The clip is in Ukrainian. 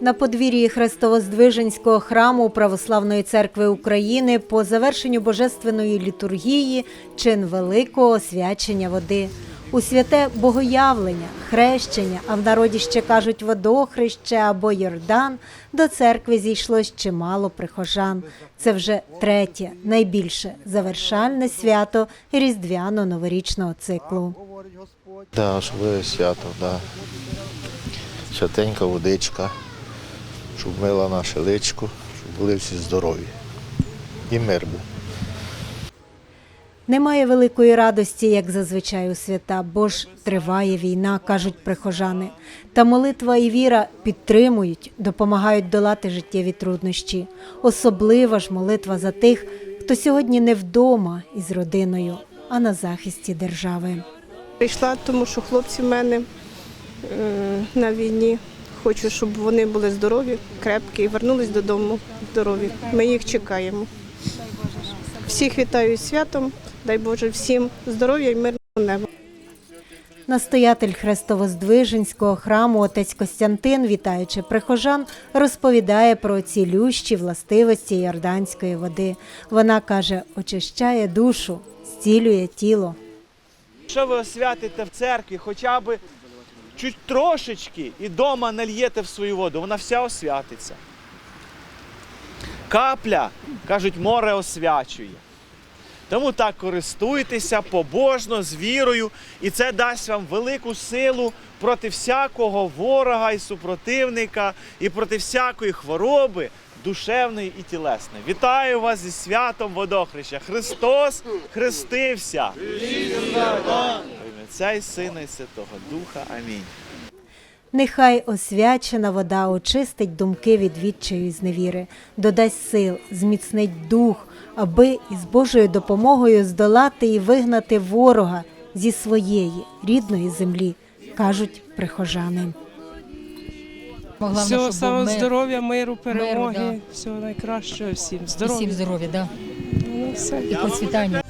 На подвір'ї Хрестовоздвиженського храму Православної церкви України по завершенню божественної літургії чин великого освячення води. У святе богоявлення, хрещення, а в народі ще кажуть водохреще або Йордан, до церкви зійшлось чимало прихожан. Це вже третє, найбільше завершальне свято різдвяно-новорічного циклу. Да, особливе свято, да. Святенька водичка, щоб мила наше личко, щоб були всі здорові. І мир був. Немає великої радості, як зазвичай у свята, бо ж триває війна, кажуть прихожани. Та молитва і віра підтримують, допомагають долати життєві труднощі. Особлива ж молитва за тих, хто сьогодні не вдома із родиною, а на захисті держави. Прийшла, тому що хлопці в мене е, на війні. Хочу, щоб вони були здорові, крепкі і вернулись додому здорові. Ми їх чекаємо. Всіх вітаю з святом. Дай Боже всім здоров'я і мирного неба. Настоятель Хрестовоздвиженського храму отець Костянтин, вітаючи прихожан, розповідає про цілющі властивості йорданської води. Вона каже, очищає душу, зцілює тіло. Якщо ви освятите в церкві хоча б чуть трошечки і дома нальєте в свою воду, вона вся освятиться. Капля, кажуть, море освячує. Тому так користуйтеся побожно, з вірою, і це дасть вам велику силу проти всякого ворога і супротивника, і проти всякої хвороби душевної і тілесної. Вітаю вас зі святом водохреща. Христос хрестився. Отця і Сина і Святого Духа. Амінь. Нехай освячена вода очистить думки від відчаю і зневіри, додасть сил, зміцнить дух, аби із Божою допомогою здолати і вигнати ворога зі своєї рідної землі, кажуть прихожани. Всього самого мир. здоров'я, миру, перемоги, да. всього найкращого всім. Здоров'я. всім здоров'я, да. Ну, все. і процвітання.